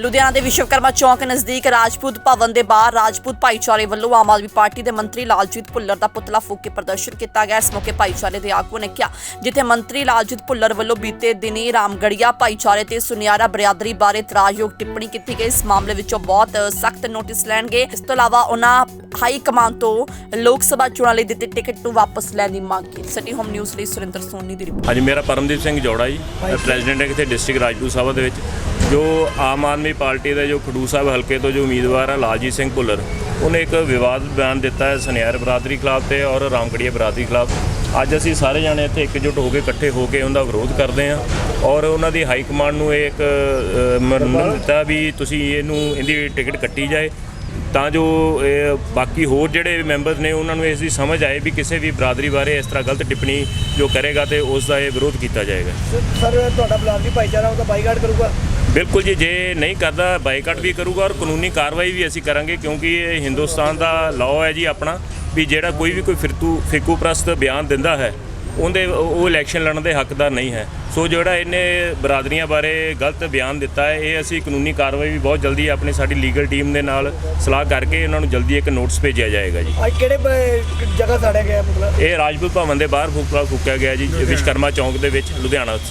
ਲੁਧਿਆਣਾ ਦੇ ਵਿਸ਼ਵਕਰਮਾ ਚੌਂਕ ਨਜ਼ਦੀਕ ਰਾਜਪੂਤ ਭਵਨ ਦੇ ਬਾਹਰ ਰਾਜਪੂਤ ਭਾਈਚਾਰੇ ਵੱਲੋਂ ਆਮ ਆਦਮੀ ਪਾਰਟੀ ਦੇ ਮੰਤਰੀ ਲਾਲਜੀਤ ਭੁੱਲਰ ਦਾ ਪੁਤਲਾ ਫੂਕ ਕੇ ਪ੍ਰਦਰਸ਼ਨ ਕੀਤਾ ਗਿਆ। ਇਸ ਮੌਕੇ ਭਾਈਚਾਰੇ ਦੇ ਆਗੂ ਨੇ ਕਿਹਾ ਜਿੱਥੇ ਮੰਤਰੀ ਲਾਲਜੀਤ ਭੁੱਲਰ ਵੱਲੋਂ ਬੀਤੇ ਦਿਨੀ ਰਾਮਗੜੀਆ ਭਾਈਚਾਰੇ ਤੇ ਸੁਨਿਆਰਾ ਬਰਾਦਰੀ ਬਾਰੇ ਇਤਰਾਜ਼ਯੋਗ ਟਿੱਪਣੀ ਕੀਤੀ ਗਈ। ਇਸ ਮਾਮਲੇ ਵਿੱਚੋਂ ਬਹੁਤ ਸਖਤ ਨੋਟਿਸ ਲੈਣਗੇ। ਇਸ ਤੋਂ ਇਲਾਵਾ ਉਹਨਾਂ ਹਾਈ ਕਮਾਂਡ ਤੋਂ ਲੋਕ ਸਭਾ ਚੋਣਾਂ ਲਈ ਦਿੱਤੇ ਟਿਕਟ ਨੂੰ ਵਾਪਸ ਲੈਣ ਦੀ ਮੰਗ ਕੀਤੀ। ਸਿਟੀ ਹੋਮ ਨਿਊਜ਼ ਲਈ ਸੁਰਿੰਦਰ ਸੋਨੀ ਦੀ ਰਿਪੋਰਟ। ਹਾਂਜੀ ਮੇਰਾ ਪਰਮਦੀਪ ਸਿੰਘ ਜੋੜਾ ਜੀ ਪ੍ਰੈਜ਼ੀਡੈਂਟ ਹਾਂ ਕਿਤੇ ਡਿਸਟ੍ਰਿਕਟ ਰਾਜਪੂਤ ਸਭਾ ਦੇ ਵਿੱਚ। ਜੋ ਆਮ ਆਦਮੀ ਪਾਰਟੀ ਦਾ ਜੋ ਖਡੂਰ ਸਾਹਿਬ ਹਲਕੇ ਤੋਂ ਜੋ ਉਮੀਦਵਾਰ ਹੈ ਲਾਲਜੀਤ ਸਿੰਘ ਭੁੱਲਰ ਉਹਨੇ ਇੱਕ ਵਿਵਾਦ ਬਿਆਨ ਦਿੱਤਾ ਹੈ ਸੁਨਿਆਰ ਬਰਾਦਰੀ ਖਿਲਾਫ ਤੇ ਔਰ ਰਾਮਗੜੀਆ ਬਰਾਦਰੀ ਖਿਲਾਫ। ਅੱਜ ਅਸੀਂ ਸਾਰੇ ਜਾਣੇ ਇੱਥੇ ਇਕਜੁੱਟ ਹੋ ਕੇ ਇਕੱਠੇ ਹੋ ਕੇ ਉਹਦਾ ਵਿਰੋਧ ਕਰਦੇ ਹਾਂ ਔਰ ਉਹਨਾਂ ਦੀ ਹਾਈ ਕਮਾਂਡ ਨੂੰ ਇਹ ਇੱਕ ਮੰਨ ਦਿੱਤਾ ਵੀ ਤੁਸੀਂ ਇਹਨੂੰ ਇਹਦੀ ਟਿਕਟ ਕੱਟੀ ਜਾਏ। ਤਾਂ ਜੋ ਇਹ ਬਾਕੀ ਹੋਰ ਜਿਹੜੇ ਮੈਂਬਰਸ ਨੇ ਉਹਨਾਂ ਨੂੰ ਇਸ ਦੀ ਸਮਝ ਆਏ ਵੀ ਕਿਸੇ ਵੀ ਬਰਾਦਰੀ ਬਾਰੇ ਇਸ ਤਰ੍ਹਾਂ ਗਲਤ ਟਿੱਪਣੀ ਜੋ ਕਰੇਗਾ ਤੇ ਉਸ ਦਾ ਇਹ ਵਿਰੋਧ ਕੀਤਾ ਜਾਏਗਾ। ਸਰ ਤੁਹਾਡਾ ਬਲਾਦੀ ਭਾਈਚਾਰਾ ਉਹਦਾ ਬਾਈਕਾਟ ਕਰੂਗਾ। ਬਿਲਕੁਲ ਜੀ ਜੇ ਨਹੀਂ ਕਰਦਾ ਬਾਈਕਾਟ ਵੀ ਕਰੂਗਾ ਔਰ ਕਾਨੂੰਨੀ ਕਾਰਵਾਈ ਵੀ ਅਸੀਂ ਕਰਾਂਗੇ ਕਿਉਂਕਿ ਇਹ ਹਿੰਦੁਸਤਾਨ ਦਾ ਲਾਅ ਹੈ ਜੀ ਆਪਣਾ ਵੀ ਜਿਹੜਾ ਕੋਈ ਵੀ ਕੋਈ ਫਿਰਤੂ ਫਿਕੂ ਪ੍ਰਸਤ ਬਿਆਨ ਦਿੰਦਾ ਹੈ ਉਹਦੇ ਉਹ ਇਲੈਕਸ਼ਨ ਲੜਨ ਦੇ ਹੱਕਦਾਰ ਨਹੀਂ ਹੈ। ਸੋ ਜਿਹੜਾ ਇਹਨੇ ਬਰਾਦਰੀਆਂ ਬਾਰੇ ਗਲਤ ਬਿਆਨ ਦਿੱਤਾ ਹੈ ਇਹ ਅਸੀਂ ਕਾਨੂੰਨੀ ਕਾਰਵਾਈ ਵੀ ਬਹੁਤ ਜਲਦੀ ਆਪਣੀ ਸਾਡੀ ਲੀਗਲ ਟੀਮ ਦੇ ਨਾਲ ਸਲਾਹ ਕਰਕੇ ਇਹਨਾਂ ਨੂੰ ਜਲਦੀ ਇੱਕ ਨੋਟਿਸ ਭੇਜਿਆ ਜਾਏਗਾ ਜੀ। ਅੱਜ ਕਿਹੜੇ ਜਗ੍ਹਾ ਸਾੜਿਆ ਗਿਆ ਮਤਲਬ? ਇਹ ਰਾਜਪੂਤ ਭਵਨ ਦੇ ਬਾਹਰ ਫੂਕਾ ਫੂਕਿਆ ਗਿਆ ਜੀ ਵਿਸ਼ਕਰਮਾ ਚੌਂਕ ਦੇ ਵਿੱਚ ਲੁਧਿਆਣਾ ਸਥਿਤ